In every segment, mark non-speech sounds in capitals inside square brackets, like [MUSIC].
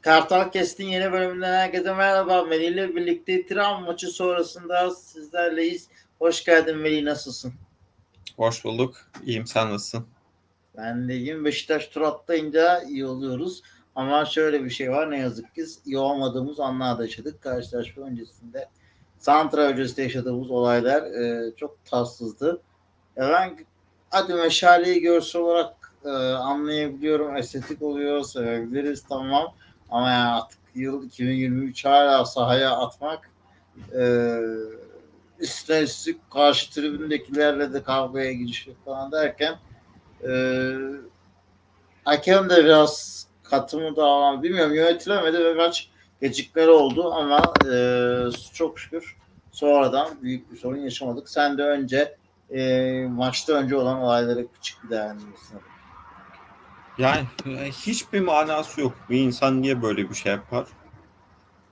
Kartal Kest'in yeni bölümünden herkese merhaba. Melih ile birlikte Tiran maçı sonrasında sizlerleyiz. Hoş geldin Melih, nasılsın? Hoş bulduk. İyiyim sen nasılsın? Ben de iyiyim. Beşiktaş tur atlayınca iyi oluyoruz. Ama şöyle bir şey var ne yazık ki iyi olmadığımız anlarda yaşadık. Karşılaşma öncesinde Santra öncesinde yaşadığımız olaylar e, çok tatsızdı. E, ben hadi meşaleyi görsel olarak e, anlayabiliyorum. Estetik oluyor, sevebiliriz tamam. Ama yani artık yıl 2023 hala sahaya atmak e, üstüne üstlük karşı tribündekilerle de kavgaya girişmek falan derken e, hakem de biraz katı mı davran bilmiyorum yönetilemedi ve kaç gecikmeleri oldu ama e, çok şükür sonradan büyük bir sorun yaşamadık. Sen de önce e, maçta önce olan olaylara küçük bir değerlendirmesin. Yani e, hiçbir manası yok. Bir insan niye böyle bir şey yapar?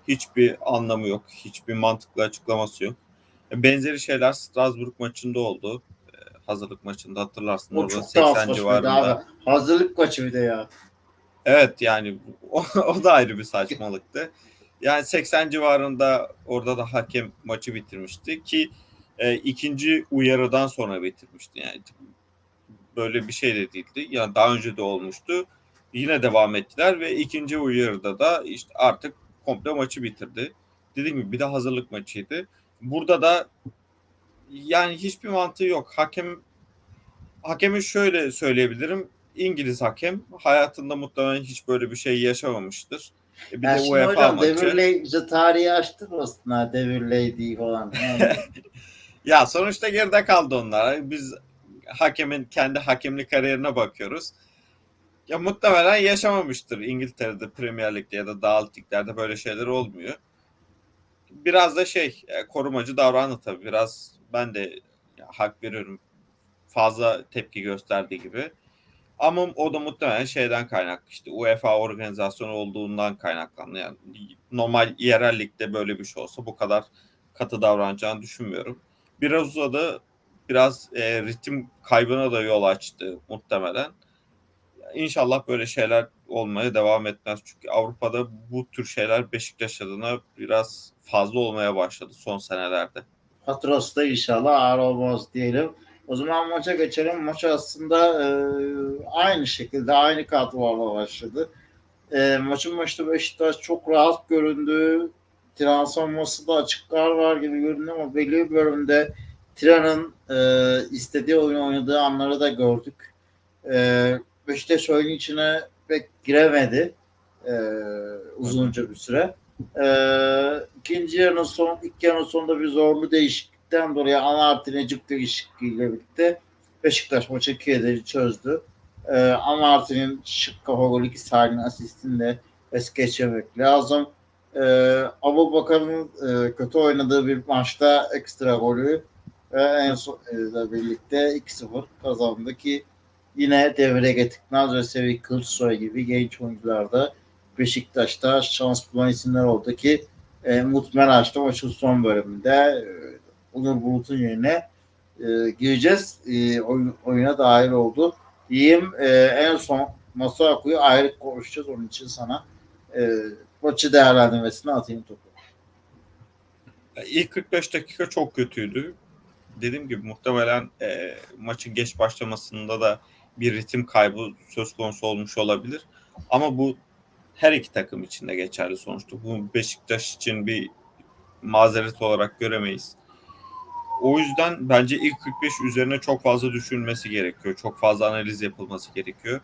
Hiçbir anlamı yok. Hiçbir mantıklı açıklaması yok. E, Benzeri şeyler Strasbourg maçında oldu. E, Hazırlık maçında hatırlarsın. O Orada çok daha 80 saçmaydı civarında. Hazırlık maçı bir de ya. Evet yani [LAUGHS] o, o da ayrı bir saçmalıktı. Yani 80 civarında orada da hakem maçı bitirmişti ki e, ikinci uyarıdan sonra bitirmişti. Yani böyle bir şey de değildi. Yani daha önce de olmuştu. Yine devam ettiler ve ikinci uyarıda da işte artık komple maçı bitirdi. Dediğim gibi bir de hazırlık maçıydı. Burada da yani hiçbir mantığı yok. Hakem hakemi şöyle söyleyebilirim. İngiliz hakem hayatında muhtemelen hiç böyle bir şey yaşamamıştır. E, Bir Ya de UEFA hocam maçı. Devirley tarihi açtırmasın ha Devirley falan. [LAUGHS] Ya sonuçta geride kaldı onlar. Biz hakemin kendi hakemlik kariyerine bakıyoruz. Ya muhtemelen yaşamamıştır İngiltere'de Premier Lig'de ya da liglerde böyle şeyler olmuyor. Biraz da şey e, korumacı davrandı tabii. Biraz ben de hak veriyorum. Fazla tepki gösterdiği gibi. Ama o da muhtemelen şeyden kaynaklı işte UEFA organizasyonu olduğundan kaynaklandı. Yani normal yerel ligde böyle bir şey olsa bu kadar katı davranacağını düşünmüyorum. Biraz uzadı. Biraz e, ritim kaybına da yol açtı muhtemelen. İnşallah böyle şeyler olmaya devam etmez. Çünkü Avrupa'da bu tür şeyler Beşiktaş adına biraz fazla olmaya başladı son senelerde. Patros da inşallah ağır olmaz diyelim. O zaman maça geçelim. Maç aslında e, aynı şekilde aynı kadrolarla başladı. E, maçın başında Beşiktaş çok rahat göründü. Tiran savunması da açıklar var gibi göründü ama belli bir bölümde Tiran'ın e, istediği oyunu oynadığı anları da gördük. E, Beşiktaş oyun içine pek giremedi e, uzunca bir süre. E, ikinci yarının son, ilk yarının sonunda bir zorlu değişiklikten dolayı Amart'in Ecik değişikliğiyle birlikte Beşiktaş maçı 2 çözdü. E, Amart'in şık kafa golü iki sahinin asistinde es geçemek lazım. E, Abu Bakar'ın e, kötü oynadığı bir maçta ekstra golü en son e, birlikte 2-0 kazandı ki yine devre getirmez ve Sevik Kılıçsoy gibi genç oyuncularda Beşiktaş'ta şans bulan isimler oldu ki e, Umut Meraş da maçın son bölümünde e, Onur Bulut'un yerine e, gireceğiz. E, oyun, oyuna dahil oldu. Diyeyim e, en son Masuaku'yu ayrı konuşacağız. Onun için sana e, maçı değerlendirmesini atayım topu. İlk 45 dakika çok kötüydü. Dediğim gibi muhtemelen e, maçın geç başlamasında da bir ritim kaybı söz konusu olmuş olabilir. Ama bu her iki takım için de geçerli sonuçta. Bu Beşiktaş için bir mazeret olarak göremeyiz. O yüzden bence ilk 45 üzerine çok fazla düşünülmesi gerekiyor. Çok fazla analiz yapılması gerekiyor.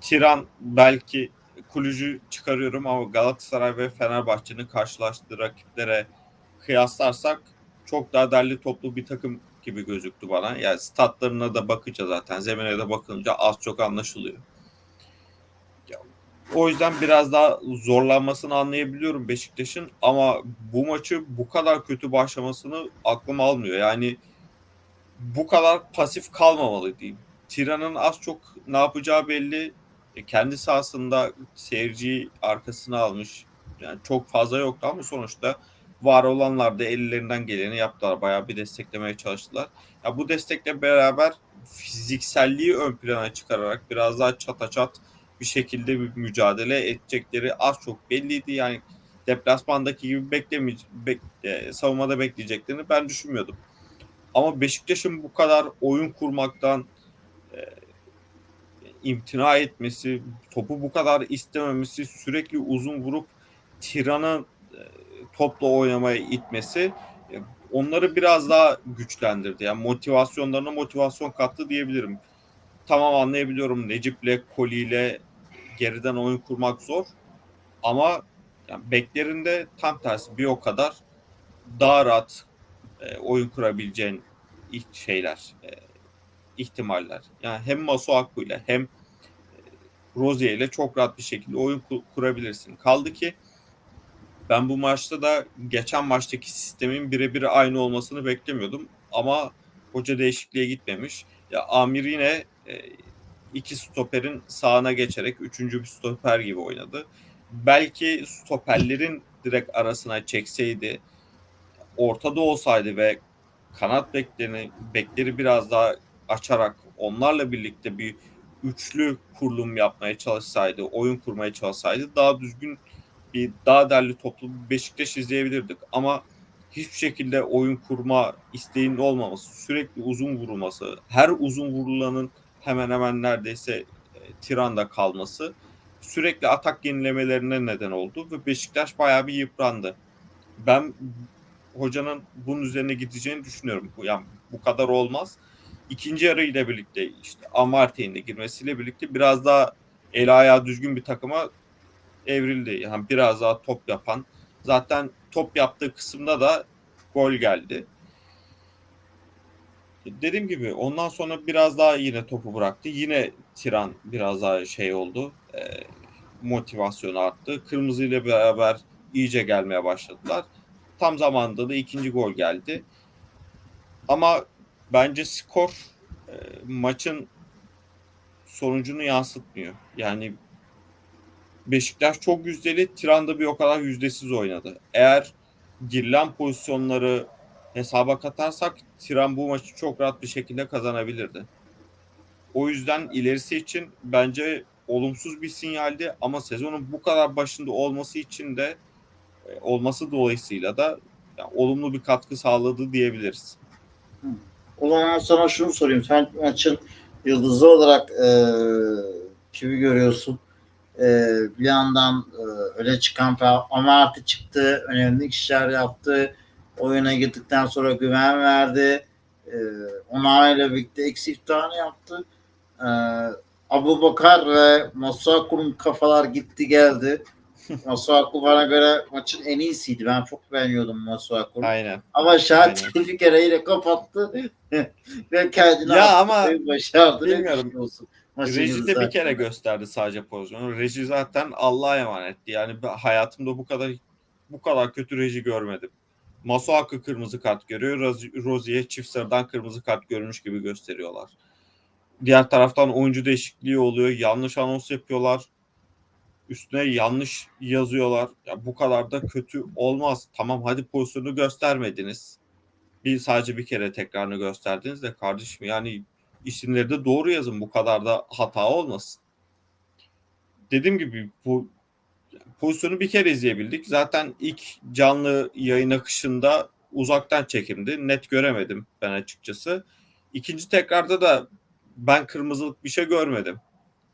Tiran belki Kulücü çıkarıyorum ama Galatasaray ve Fenerbahçe'nin karşılaştığı rakiplere kıyaslarsak çok daha derli toplu bir takım gibi gözüktü bana. Yani statlarına da bakınca zaten zemine de bakınca az çok anlaşılıyor. O yüzden biraz daha zorlanmasını anlayabiliyorum Beşiktaş'ın ama bu maçı bu kadar kötü başlamasını aklım almıyor. Yani bu kadar pasif kalmamalı diyeyim. Tiran'ın az çok ne yapacağı belli. E, kendi sahasında seyirciyi arkasına almış. Yani çok fazla yoktu ama sonuçta var olanlar da ellerinden geleni yaptılar. Bayağı bir desteklemeye çalıştılar. Ya bu destekle beraber fizikselliği ön plana çıkararak biraz daha çata çat bir şekilde bir mücadele edecekleri az çok belliydi. Yani deplasmandaki gibi bekleme, bek, e, savunmada bekleyeceklerini ben düşünmüyordum. Ama Beşiktaş'ın bu kadar oyun kurmaktan e, imtina etmesi, topu bu kadar istememesi, sürekli uzun vurup Tiran'ı e, topla oynamaya itmesi e, onları biraz daha güçlendirdi. Yani motivasyonlarına motivasyon kattı diyebilirim. Tamam anlayabiliyorum Necip'le, Koli'yle geriden oyun kurmak zor. Ama yani beklerinde tam tersi bir o kadar daha rahat e, oyun kurabileceğin ilk şeyler, e, ihtimaller. Yani hem Masuaku ile hem e, Rozier ile çok rahat bir şekilde oyun ku- kurabilirsin. Kaldı ki ben bu maçta da geçen maçtaki sistemin birebir aynı olmasını beklemiyordum. Ama hoca değişikliğe gitmemiş. Ya Amir yine e, iki stoperin sağına geçerek üçüncü bir stoper gibi oynadı. Belki stoperlerin direkt arasına çekseydi, ortada olsaydı ve kanat beklerini bekleri biraz daha açarak onlarla birlikte bir üçlü kurulum yapmaya çalışsaydı, oyun kurmaya çalışsaydı daha düzgün bir daha derli toplu Beşiktaş izleyebilirdik. Ama hiçbir şekilde oyun kurma isteğinin olmaması, sürekli uzun vurulması, her uzun vurulanın hemen hemen neredeyse e, tiranda kalması sürekli atak yenilemelerine neden oldu ve Beşiktaş bayağı bir yıprandı. Ben hocanın bunun üzerine gideceğini düşünüyorum. Yani bu kadar olmaz. İkinci yarı ile birlikte işte Amartey'in de girmesiyle birlikte biraz daha el ayağı düzgün bir takıma evrildi. Yani biraz daha top yapan. Zaten top yaptığı kısımda da gol geldi. Dediğim gibi ondan sonra biraz daha yine topu bıraktı. Yine Tiran biraz daha şey oldu. E, motivasyonu arttı. Kırmızı ile beraber iyice gelmeye başladılar. Tam zamanında da ikinci gol geldi. Ama bence skor e, maçın sonucunu yansıtmıyor. Yani Beşiktaş çok yüzdeli, Tiran'da bir o kadar yüzdesiz oynadı. Eğer girilen pozisyonları hesaba katarsak Tiran bu maçı çok rahat bir şekilde kazanabilirdi. O yüzden ilerisi için bence olumsuz bir sinyaldi ama sezonun bu kadar başında olması için de e, olması dolayısıyla da yani olumlu bir katkı sağladı diyebiliriz. O zaman sana şunu sorayım. Sen maçın yıldızı olarak e, kimi görüyorsun? E, bir yandan e, öne çıkan Amarty çıktı. Önemli işler yaptı. Oyuna girdikten sonra güven verdi. E, Onayla birlikte eksik tane yaptı. E, Abu Bakar ve Masuaku'nun kafalar gitti geldi. [LAUGHS] Masuaku bana göre maçın en iyisiydi. Ben çok beğeniyordum Masuaku'nu. Aynen. Ama Şahat bir kere yine kapattı [LAUGHS] ve kendini Ya ama başardı. Bilmiyorum. düşünüyorsun? Reji de bir kere gösterdi sadece pozisyonu. Reji zaten Allah'a emanetti. Yani hayatımda bu kadar bu kadar kötü reji görmedim. Masuaku kırmızı kart görüyor. Rozi- Rozi'ye çift sarıdan kırmızı kart görmüş gibi gösteriyorlar. Diğer taraftan oyuncu değişikliği oluyor. Yanlış anons yapıyorlar. Üstüne yanlış yazıyorlar. Ya bu kadar da kötü olmaz. Tamam hadi pozisyonu göstermediniz. Bir sadece bir kere tekrarını gösterdiniz de kardeşim yani isimleri de doğru yazın. Bu kadar da hata olmasın. Dediğim gibi bu pozisyonu bir kere izleyebildik. Zaten ilk canlı yayın akışında uzaktan çekimdi. Net göremedim ben açıkçası. İkinci tekrarda da ben kırmızılık bir şey görmedim.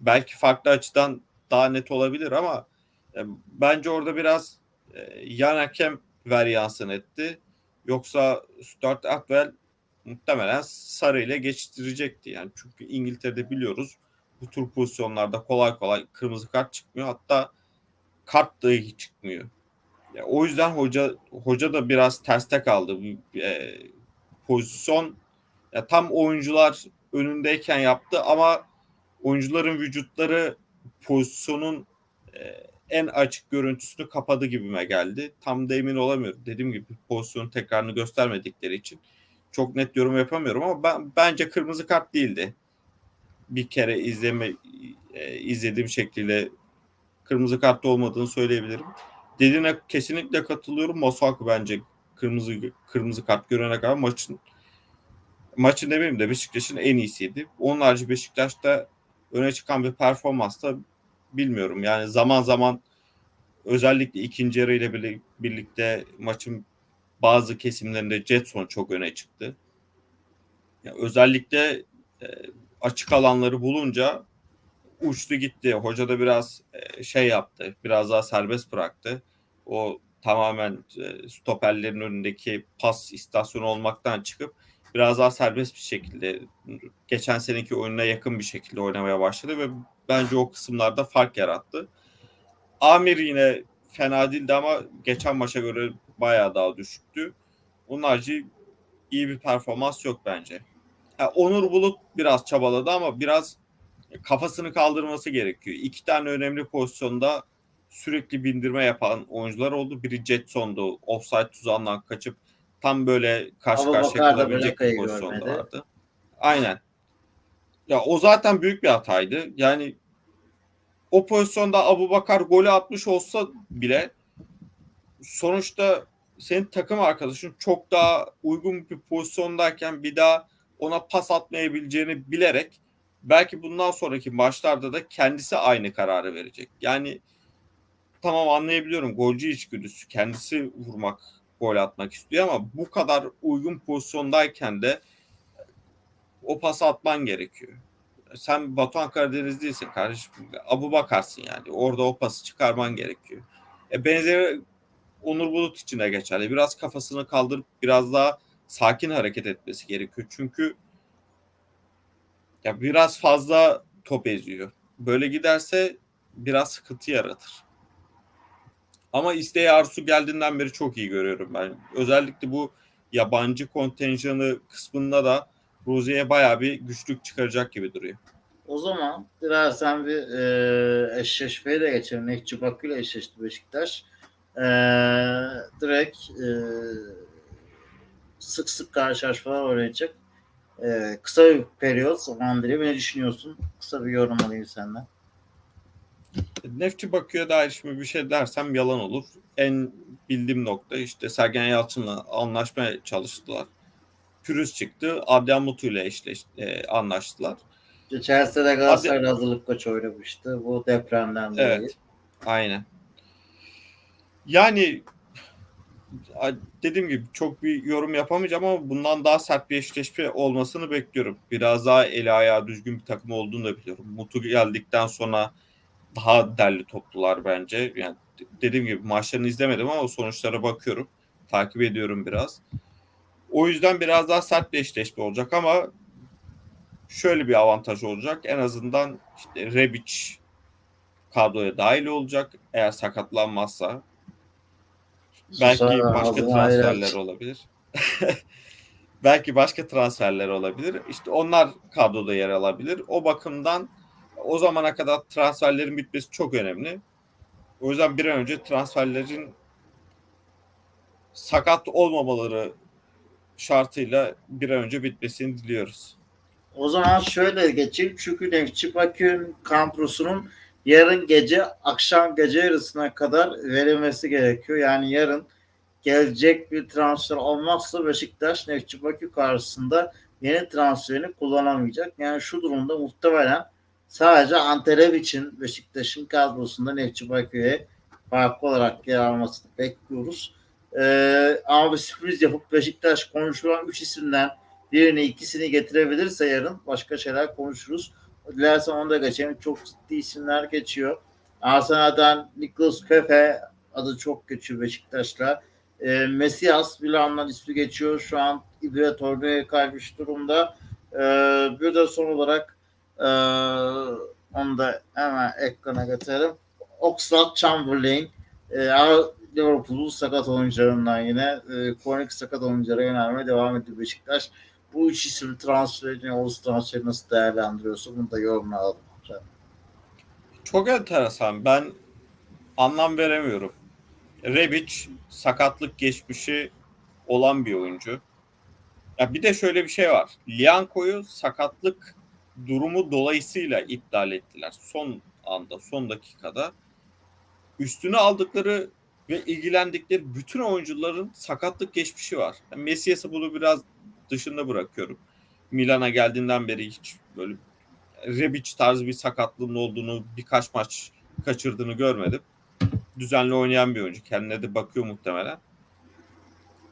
Belki farklı açıdan daha net olabilir ama e, bence orada biraz e, yan hakem varyansın etti. Yoksa Stuart Atwell muhtemelen sarı ile geçiştirecekti. Yani çünkü İngiltere'de biliyoruz bu tür pozisyonlarda kolay kolay kırmızı kart çıkmıyor. Hatta kart dahi çıkmıyor. Ya, o yüzden hoca hoca da biraz terste kaldı. E, pozisyon ya tam oyuncular önündeyken yaptı ama oyuncuların vücutları pozisyonun e, en açık görüntüsünü kapadı gibime geldi. Tam da emin olamıyorum. Dediğim gibi pozisyonun tekrarını göstermedikleri için çok net yorum yapamıyorum ama ben bence kırmızı kart değildi. Bir kere izleme e, izlediğim şekliyle kırmızı kartta olmadığını söyleyebilirim. Dediğine kesinlikle katılıyorum. Masuaku bence kırmızı kırmızı kart görene kadar maçın maçın demeyeyim de Beşiktaş'ın en iyisiydi. Onun harici Beşiktaş'ta öne çıkan bir performansta bilmiyorum. Yani zaman zaman özellikle ikinci yarı ile birli- birlikte maçın bazı kesimlerinde Jetson çok öne çıktı. Ya özellikle e, açık alanları bulunca uçtu gitti. Hoca da biraz e, şey yaptı. Biraz daha serbest bıraktı. O tamamen e, stoperlerin önündeki pas istasyonu olmaktan çıkıp biraz daha serbest bir şekilde geçen seneki oyununa yakın bir şekilde oynamaya başladı ve bence o kısımlarda fark yarattı. Amir yine fena değildi ama geçen maça göre bayağı daha düşüktü. Onun harici iyi bir performans yok bence. Ha, Onur Bulut biraz çabaladı ama biraz kafasını kaldırması gerekiyor. İki tane önemli pozisyonda sürekli bindirme yapan oyuncular oldu. Biri Jetson'du. Offside tuzağından kaçıp tam böyle karşı Abu karşıya kalabilecek bir pozisyonda görmedi. vardı. Aynen. Ya o zaten büyük bir hataydı. Yani o pozisyonda Abu Bakar golü atmış olsa bile sonuçta senin takım arkadaşın çok daha uygun bir pozisyondayken bir daha ona pas atmayabileceğini bilerek belki bundan sonraki maçlarda da kendisi aynı kararı verecek. Yani tamam anlayabiliyorum golcü içgüdüsü kendisi vurmak gol atmak istiyor ama bu kadar uygun pozisyondayken de o pası atman gerekiyor. Sen Batuhan Karadeniz değilsin kardeşim. Abu Bakarsın yani. Orada o pası çıkarman gerekiyor. E benzeri Onur Bulut için de geçerli. Biraz kafasını kaldırıp biraz daha sakin hareket etmesi gerekiyor. Çünkü ya biraz fazla top eziyor. Böyle giderse biraz sıkıntı yaratır. Ama isteği arzu geldiğinden beri çok iyi görüyorum ben. Özellikle bu yabancı kontenjanı kısmında da Rozier'e bayağı bir güçlük çıkaracak gibi duruyor. O zaman dilersen bir e, eşleşmeye de geçelim. Nekçi Bakü ile eşleşti Beşiktaş. E, direkt e, sık sık karşılaşmalar oynayacak. E, kısa bir periyot zaman dilimi. Ne düşünüyorsun? Kısa bir yorum alayım senden. Nefçi Bakü'ye dair şimdi bir şey dersem yalan olur. En bildiğim nokta işte Sergen Yalçın'la anlaşmaya çalıştılar. Pürüz çıktı. Adrian Mutu ile eşleş, e, anlaştılar. Chelsea'de Galatasaray hazırlık koçu oynamıştı. Bu depremden dolayı. Evet. Aynen. Yani dediğim gibi çok bir yorum yapamayacağım ama bundan daha sert bir eşleşme olmasını bekliyorum. Biraz daha eli ayağı düzgün bir takım olduğunu da biliyorum. Mutu geldikten sonra daha derli toplular bence. Yani de- dediğim gibi maçlarını izlemedim ama sonuçlara bakıyorum. Takip ediyorum biraz. O yüzden biraz daha sert bir eşleşme olacak ama şöyle bir avantaj olacak. En azından işte Rebic kadroya dahil olacak eğer sakatlanmazsa. Belki başka transferler hayret. olabilir. [LAUGHS] Belki başka transferler olabilir. İşte onlar kadroda yer alabilir. O bakımdan o zamana kadar transferlerin bitmesi çok önemli. O yüzden bir an önce transferlerin sakat olmamaları şartıyla bir an önce bitmesini diliyoruz. O zaman şöyle geçeyim. Çünkü Nefçi Bakü'nün kampusunun yarın gece akşam gece yarısına kadar verilmesi gerekiyor. Yani yarın gelecek bir transfer olmazsa Beşiktaş Nefçi Bakü karşısında yeni transferini kullanamayacak. Yani şu durumda muhtemelen sadece Antalya için Beşiktaş'ın kadrosunda Nefçi Bakü'ye farklı olarak yer almasını bekliyoruz. Ee, ama bir sürpriz yapıp Beşiktaş konuşulan 3 isimden birini ikisini getirebilirse yarın başka şeyler konuşuruz. Dilersen onu da geçelim. Çok ciddi isimler geçiyor. Arsenal'dan Nicholas Pepe adı çok geçiyor Beşiktaş'la. E, Mesias Milan'dan ismi geçiyor. Şu an İbre Torre'ye kaymış durumda. E, bir de son olarak e, onu da hemen ekrana getirelim. Oxlade Chamberlain e, Liverpool'un sakat oyuncularından yine e, kronik sakat oyunculara yönelmeye devam ediyor Beşiktaş. Bu üç isim transferini, Oğuz transferi nasıl değerlendiriyorsun? Bunu da yorumla alalım. Çok enteresan. Ben anlam veremiyorum. Rebic sakatlık geçmişi olan bir oyuncu. Ya bir de şöyle bir şey var. Lianco'yu sakatlık durumu dolayısıyla iptal ettiler. Son anda, son dakikada. Üstüne aldıkları ve ilgilendikleri bütün oyuncuların sakatlık geçmişi var. Yani Messias'ı bunu biraz dışında bırakıyorum. Milan'a geldiğinden beri hiç böyle Rebic tarzı bir sakatlığın olduğunu birkaç maç kaçırdığını görmedim. Düzenli oynayan bir oyuncu. Kendine de bakıyor muhtemelen.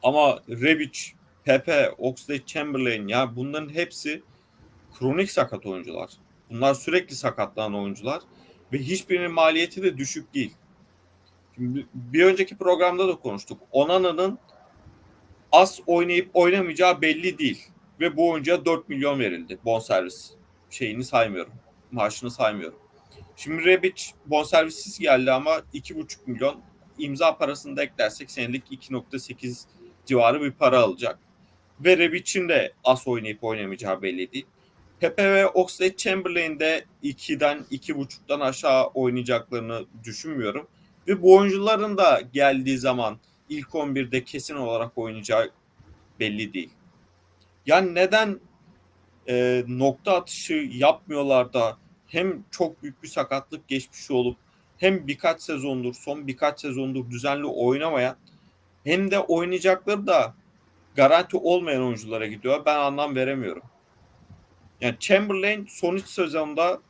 Ama Rebic, Pepe, Oxlade Chamberlain ya bunların hepsi kronik sakat oyuncular. Bunlar sürekli sakatlanan oyuncular ve hiçbirinin maliyeti de düşük değil. Şimdi bir önceki programda da konuştuk. Onana'nın az oynayıp oynamayacağı belli değil. Ve bu oyuncuya 4 milyon verildi bonservis. Şeyini saymıyorum. Maaşını saymıyorum. Şimdi Rebic bonservissiz geldi ama 2,5 milyon imza parasını da eklersek senelik 2.8 civarı bir para alacak. Ve Rebic'in de az oynayıp oynamayacağı belli değil. Pepe ve Oxlade Chamberlain de 2'den 2.5'tan aşağı oynayacaklarını düşünmüyorum. Ve bu oyuncuların da geldiği zaman ilk 11'de kesin olarak oynayacağı belli değil. Yani neden e, nokta atışı yapmıyorlar da hem çok büyük bir sakatlık geçmişi olup hem birkaç sezondur, son birkaç sezondur düzenli oynamayan hem de oynayacakları da garanti olmayan oyunculara gidiyor. Ben anlam veremiyorum. Yani Chamberlain son 3 sezonda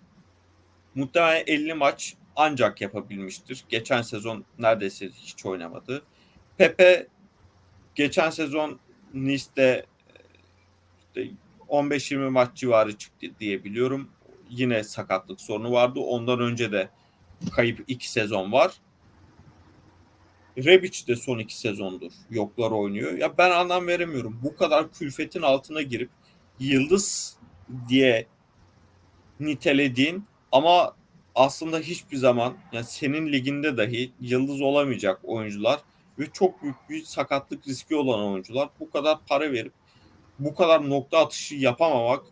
muhtemelen 50 maç ancak yapabilmiştir. Geçen sezon neredeyse hiç oynamadı. Pepe geçen sezon Nice'de işte 15-20 maç civarı çıktı diye biliyorum. Yine sakatlık sorunu vardı. Ondan önce de kayıp 2 sezon var. Rebic de son 2 sezondur yoklar oynuyor. Ya ben anlam veremiyorum. Bu kadar külfetin altına girip yıldız diye nitelediğin ama aslında hiçbir zaman yani senin liginde dahi yıldız olamayacak oyuncular ve çok büyük bir sakatlık riski olan oyuncular bu kadar para verip bu kadar nokta atışı yapamamak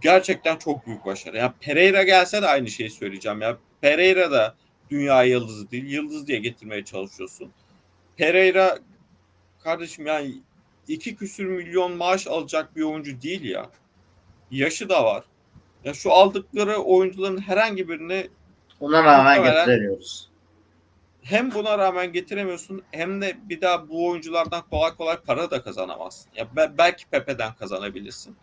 gerçekten çok büyük başarı. Yani Pereira gelse de aynı şeyi söyleyeceğim ya. Pereira da dünya yıldızı değil. Yıldız diye getirmeye çalışıyorsun. Pereira kardeşim yani iki küsür milyon maaş alacak bir oyuncu değil ya. Yaşı da var. Ya şu aldıkları oyuncuların herhangi birini Ona rağmen getiremiyoruz. Hem buna rağmen getiremiyorsun hem de bir daha bu oyunculardan kolay kolay para da kazanamazsın. Ya be- belki Pepe'den kazanabilirsin.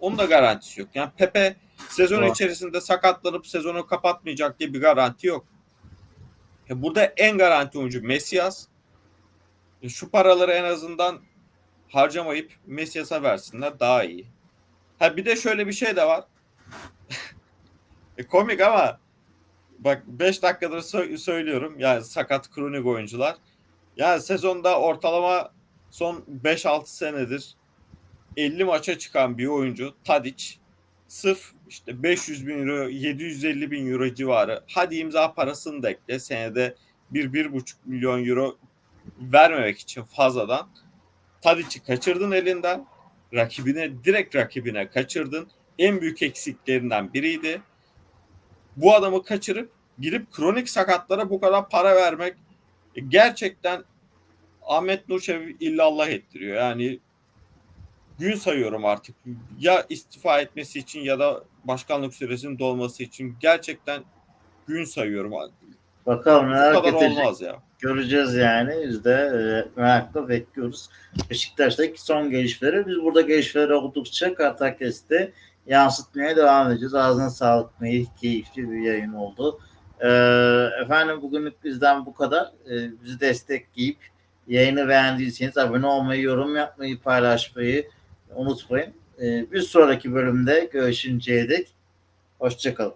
Onun da garantisi yok. Yani Pepe sezon içerisinde sakatlanıp sezonu kapatmayacak diye bir garanti yok. Ya burada en garanti oyuncu Mesias. Şu paraları en azından harcamayıp Mesias'a versinler daha iyi. Ha bir de şöyle bir şey de var. [LAUGHS] e, komik ama bak 5 dakikadır sö- söylüyorum. Yani sakat kronik oyuncular. Yani sezonda ortalama son 5-6 senedir 50 maça çıkan bir oyuncu Tadic. Sırf işte 500 bin euro 750 bin euro civarı. Hadi imza parasını da ekle. Senede 1-1,5 milyon euro vermemek için fazladan. Tadic'i kaçırdın elinden. Rakibine direkt rakibine kaçırdın. En büyük eksiklerinden biriydi bu adamı kaçırıp gidip kronik sakatlara bu kadar para vermek gerçekten Ahmet Nurçev illallah ettiriyor. Yani gün sayıyorum artık. Ya istifa etmesi için ya da başkanlık süresinin dolması için gerçekten gün sayıyorum. Bakalım neler kadar getirecek. olmaz ya. Göreceğiz yani. Biz de e, merakla bekliyoruz. Beşiktaş'taki son gelişmeleri. Biz burada gelişmeleri oldukça Kartakes'te yansıtmaya devam edeceğiz. Ağzına sağlık Melih. Keyifli bir yayın oldu. Ee, efendim bugünlük bizden bu kadar. Ee, bizi destekleyip yayını beğendiyseniz abone olmayı, yorum yapmayı, paylaşmayı unutmayın. Ee, bir sonraki bölümde görüşünceye dek hoşçakalın.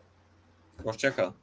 Hoşçakalın.